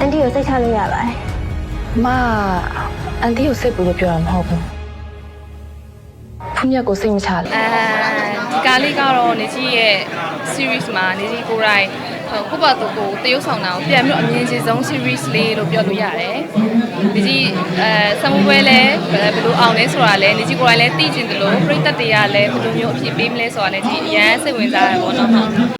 အန်တီကိုစိတ်ချလို့ရပါတယ်မအန်တီကိုစိတ်ပူလို့ပြောတာမဟုတ်ဘူးဖူးမြတ်ကိုစိတ်မချလို့အဲဒီကားလေးကတော့နေကြီးရဲ့ series မှာနေကြီးကိုယ်တိုင်ဟိုကိုယ့်ဘာသူကိုတရုပ်ဆောင်တာကိုပြန်ပြီးတော့အမြင်ချင်းဆုံး series လေးလို့ပြောလို့ရတယ်။နေကြီးအဲဆမ်မပွဲလဲဘယ်လိုအောင်လဲဆိုတာလဲနေကြီးကိုယ်တိုင်လဲသိကျင်တယ်လို့ပရိသတ်တွေကလည်းဘယ်လိုမျိုးအဖြစ်ပေးမလဲဆိုတာလဲဒီအရန်စိတ်ဝင်စားရပါတော့နော်။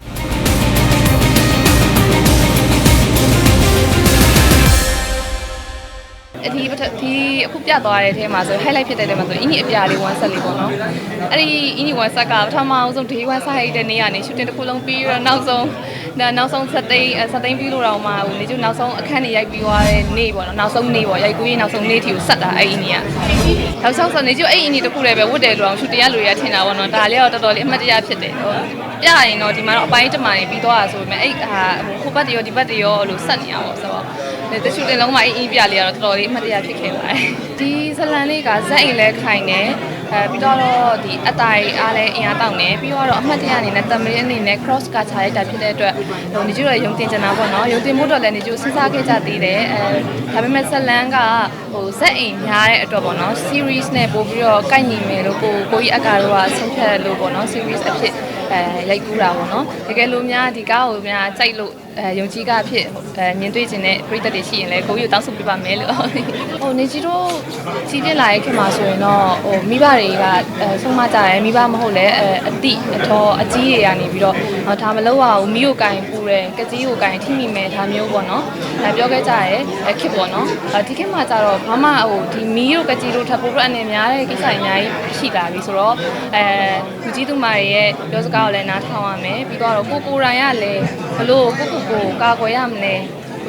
အဒီပထဒီအခုပြသွားတဲ့အထဲမှာဆို highlight ဖြစ်တဲ့ထဲမှာဆိုအင်းကြီးအပြာလေး1 set လေးပေါ့နော်အဲ့ဒီအင်းကြီး1 set ကပထမအောင်ဆုံး day 1 set ရိုက်တဲ့နေ့ကနေ shooting တစ်ခုလုံးပြီးတော့နောက်ဆုံးဒါနောက်ဆုံးဆက်သိမ်းဆက်သိမ်းပြီးလို့တော့မှဟိုနေကျနောက်ဆုံးအခန်းတွေရိုက်ပြီးသွားတဲ့နေ့ပေါ့နော်နောက်ဆုံးနေ့ပေါ့ရိုက်ကူးရေးနောက်ဆုံးနေ့ထီကိုဆက်တာအဲ့ဒီနေ့ကနောက်ဆုံးဆက်နေကျအဲ့ဒီနေ့တစ်ခုလည်းပဲဝတ်တယ်လို့အောင် shooting ရလူရထင်တာပေါ့နော်ဒါလေးတော့တော်တော်လေးအမှတ်တရဖြစ်တယ်ဟိုပြရင်တော့ဒီမှာတော့အပိုင်းတစ်မာနေပြီးသွားတာဆိုပေမဲ့အဲ့ဟာဟိုဘက်တရောဒီဘက်တရောလို့ဆက်နေရပါဆိုတော့ ဒီတ shooting လုံးမှာအင်းအင်းပြလေးကတော့တော်တော်လေးအမှတ်တရဖြစ်ခဲ့ပါတယ်ဒီဇလန်လေးကဇက်အိမ်လဲခိုင်တယ်အဲပြီးတော့ဒီအတိုင်အားလဲအင်အားတောင်းတယ်ပြီးတော့အမှတ်တရအနေနဲ့တမရင်းအနေနဲ့ cross ကခြားရိုက်တာဖြစ်တဲ့အတွက်ဟိုနေကျတော့ရုံတင်ချင်တာပေါ့နော်ရုံတင်ဖို့တော့လည်းနေကျစဉ်းစားခဲ့ကြသေးတယ်အဲဒါပေမဲ့ဇလန်ကဟိုဇက်အိမ်များတဲ့အတွက်ပေါ့နော် series နဲ့ပို့ပြီးတော့ကိုက်ညီမယ်လို့ကိုကိုကြီးအကာတော့ဆင်းဖြတ်လို့ပေါ့နော် series အဖြစ်အဲရိုက်ကူးတာပေါ့နော်တကယ်လို့များဒီကားကိုများကြိုက်လို့အဲ ယုံကြည်ကအဖြစ်အဲမြင်တွေ့ခြင်းနဲ့ပရိသတ်တွေရှိရင်လည်းကိုကြီးကိုတောင်းဆိုပြပါမယ်လို့ဟိုနေကြီးတို့ကြီးပြစ်လာရဲ့ခင်မှာဆိုရင်တော့ဟိုမိဘတွေကအဲဆုံးမကြတယ်မိဘမဟုတ်လဲအဲအတိအထောအကြီးတွေကနေပြီးတော့ဟောဒါမလုပ်ရဘူးမိကိုကင်ပူတယ်ကကြီးကိုကင်ထိမိမယ်ဒါမျိုးပေါ့နော်အဲပြောခဲ့ကြရဲအဲခစ်ပေါ့နော်ဒီခေတ်မှာကျတော့ဘာမှဟိုဒီမီတို့ကကြီးတို့ထပ်ပိုးပြအနေများတဲ့ကိစ္စတွေအများကြီးရှိလာပြီဆိုတော့အဲလူကြီးသူမတွေရဲ့ပြောစကားကိုလည်းနားထောင်ရမယ်ပြီးတော့ကိုကိုရိုင်ရလည်းဘလို့ကိုကိုကိုကာကွယ်ရမလဲ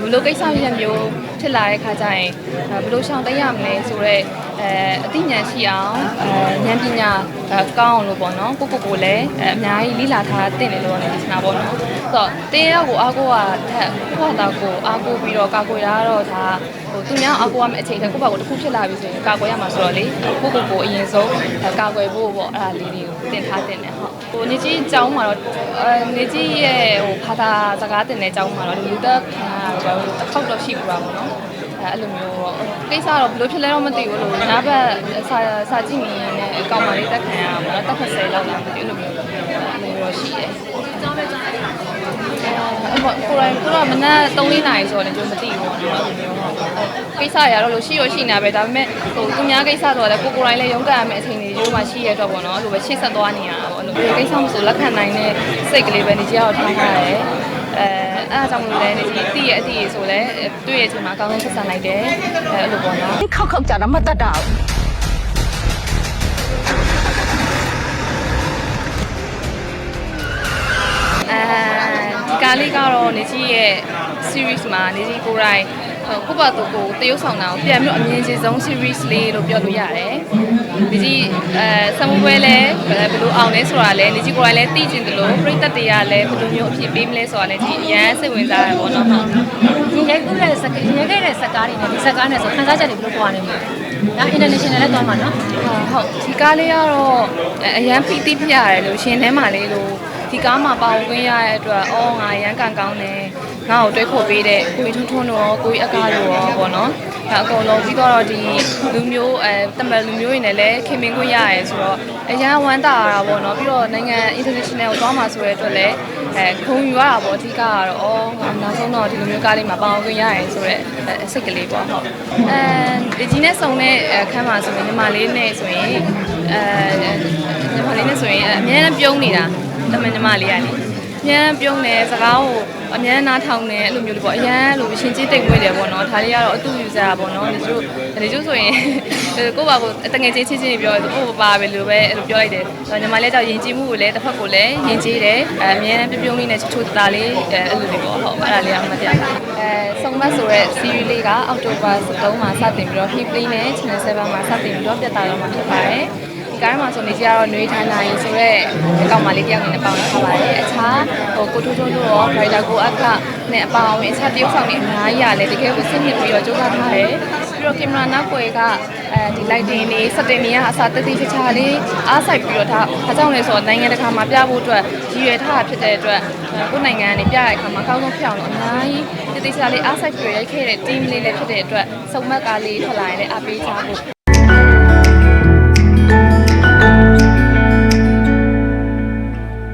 ဘလို့ကိစ္စရပ်မျိုးဖြစ်လာတဲ့ခါကျရင်ဘလို့ရှောင်တိတ်ရမလဲဆိုတော့အဲအသိဉာဏ်ရှိအောင်အဲဉာဏ်ပညာကောင်းအောင်လို့ပေါ့နော်ကိုကိုကိုလည်းအများကြီးလိလာထားတင်တယ်လို့လည်းဒီစနာပေါ့နော်ဆိုတော့တင်းရောက်ကိုအားကိုကထက်ကိုယ့်ဟာကိုအားကိုပြီးတော့ကာကွယ်ရတော့ဒါဟိုသူများအားကိုရမယ့်အချိန်တည်းကိုယ့်ဘာကိုတစ်ခုဖြစ်လာပြီဆိုရင်ကာကွယ်ရမှာဆိုတော့လေကိုကိုကိုအရင်ဆုံးကာကွယ်ဖို့ပေါ့အဲ့ဒါလေးတွေကိုတင်ထားတင်တယ်ဟုတ် ဟိုနေကြီးအကြောင်းမှာတော့နေကြီးရဲ့ဟိုဘာသာစကားတင်တဲ့အကြောင်းမှာတော့လူသက်ခံရတော့တစ်ခေါက်တော့ရှိပြီပါပေါ့နော်အဲ့လိုမျိုးပေါ့ကိစ္စတော့ဘယ်လိုဖြစ်လဲတော့မသိဘူးလို့နားဘက်စာစာကြည့်နေရင်အကောင်မလေးတက်ခံရမှာပေါ့နော်တက်ခက်ဆယ်လောက်လာမသိဘူးလို့မျိုးမျိုးရှိတယ် အဲ့ပေါ့ကိုယ်တိုင်ကတော့မနက်3-4နာရီဆိုတော့လည်းကျွန်တော်မသိဘူးပေါ့နော်အဲ့လိုမျိုးဟုတ်ကိစ္စရတော့လို့ရှိရရှိနေပဲဒါပေမဲ့ဟိုသူများကိစ္စဆိုတော့လည်းကိုကိုယ်တိုင်လည်းရုန်းကန်ရမယ့်အချိန်တွေရိုးမှရှိရတော့ပေါ့နော်အဲ့လိုပဲရှေ့ဆက်သွားနေရတာပေါ့အဲ့လိုကိစ္စမဆိုလက်ခံနိုင်တဲ့စိတ်ကလေးပဲနေကြတော့ထားထားရတယ်အဲအဲ့ဒါကြောင့်မလို့လည်းနေကြီးတည့်ရဲ့အတည့်ရဆိုလဲတွေ့ရဲ့အချိန်မှာအကောင်းဆုံးဆက်ဆံလိုက်တယ်အဲအဲ့လိုပေါ့နော်ခောက်ခောက်ကြတာမတတ်တာဘူးအဲ ဒီကားလေးကတော့နေကြီးရဲ့ series မှာနေကြီးကိုယ်တိုင်ဟိုကိုယ့်ဘာသူကိုတရုပ်ဆောင်တာကိုပြန်ပြီးတော့အမြင်ချင်းဆုံး series လေးလို့ပြောလို့ရတယ်။နေကြီးအဲဆမ်မပွဲလဲဘယ်လိုအောင်လဲဆိုတာလဲနေကြီးကိုယ်တိုင်လဲသိကျင်တယ်လို့ပရိသတ်တွေကလည်းဘယ်လိုမျိုးအဖြစ်ပေးမလဲဆိုတာလဲဒီအရန်စိတ်ဝင်စားရပါတော့နော်။ဒီရိုက်ကူးတဲ့စကရိုက်ခဲ့တဲ့စကားတွေနဲ့ဒီစကားနဲ့ဆိုခန်းစားချက်တွေဘယ်လိုပွားနေမလဲ။ဒါ international လည်းသွားမှာနော်ဟုတ်ဒီကားလေးကတော့အရန်ပီတိဖြစ်ရတယ်လို့ရှင်ထဲမှာလေးလို့ ဒီကားမှာပါဝင်ခွင့်ရတဲ့အတွက်အော်ငါရန်ကန်ကောင်းတယ်ငါ့ကိုတွဲခေါ်ပေးတဲ့ကိုကြီးထွန်းထွန်းတို့ရောကိုကြီးအကားတို့ရောပေါ့နော်ဒါအကုန်လုံးပြီးတော့ဒီလူမျိုးအဲတမန်လူမျိုးတွေနဲ့လည်းခင်မင်ခွင့်ရရဲဆိုတော့အရန်ဝမ်းသာရတာပေါ့နော်ပြီးတော့နိုင်ငံ international ကိုသွားမှာဆိုတဲ့အတွက်လည်းအဲခုံယူရတာပေါ့အဓိကကတော့အော်ငါနောက်ဆုံးတော့ဒီလိုမျိုးကားလေးမှာပါဝင်ခွင့်ရရဲဆိုတော့စိတ်ကလေးပေါ့ဟုတ်အဲဒီကြီးနဲ့ဆုံတဲ့အခန်းမှာဆိုရင်ညီမလေးနဲ့ဆိုရင်အဲညီမလေးနဲ့ဆိုရင်အများနဲ့ပြုံးနေတာ တမန်ညီမလေးကလေအများပြုံးတယ်စကားကိုအများနားထောင်တယ်အဲ့လိုမျိုးလေးပေါ့အရန်လိုရှင်ကြီးတိတ်မွေးတယ်ပေါ့နော်ဒါလေးကတော့အတူယူစားတာပေါ့နော်ဒီကျို့ဒီကျို့ဆိုရင်ကိုယ့်ဘာကိုတငယ်ချင်းချင်းချင်းပြောတယ်ကိုယ့်ဘာပါပဲလို့ပဲအဲ့လိုပြောလိုက်တယ်ညီမလေးကြောင့်ယဉ်ကျေးမှုကိုလည်းတစ်ဖက်ကိုလည်းယဉ်ကျေးတယ်အများပြုံးလေးနဲ့ချိုးချိုးသားလေးအဲ့လိုလေးပေါ့ဟုတ်အဲ့ဒါလေးကမှတ်ရအဲဆုံမတ်ဆိုတဲ့ series လေးကအောက်တိုဘာ3မှာစတင်ပြီးတော့ hip play နဲ့ channel 7မှာစတင်ပြီးတော့ပြသတော့မှာဖြစ်ပါတယ် ကားမှာဆိုနေကြတော့နှွေးထိုင်းနိုင်ဆိုတော့အကောင်မလေးတယောက်နဲ့ပေါင်းထားပါတယ်အခြားဟိုကိုထိုးထိုးတို့ရော writer ကိုအခနဲ့အပေါင်းဝင်အခြားတယောက်ဆောင်နေအများကြီးရတယ်တကယ်ကိုစိတ်ညစ်ပြီးတော့ကြိုးစားထားတယ်ပြီးတော့ကင်မရာနောက်ွယ်ကအဲဒီ lighting လေး setting တွေကအစားတသိချာချာလေးအားဆိုင်ပြီးတော့ဒါအကြောင်းလဲဆိုတော့နိုင်ငံတကာမှာပြဖို့အတွက်ရည်ရွယ်ထားတာဖြစ်တဲ့အတွက်ကိုယ်နိုင်ငံကနေပြရတဲ့အခါမှာအကောင်းဆုံးဖြစ်အောင်လို့အများကြီးတေချာလေးအားဆိုင်ပြီးရိုက်ခဲ့တဲ့ team လေးလည်းဖြစ်တဲ့အတွက်စုံမက်ကလေးထွက်လာရင်လည်းအားပေးချဖို့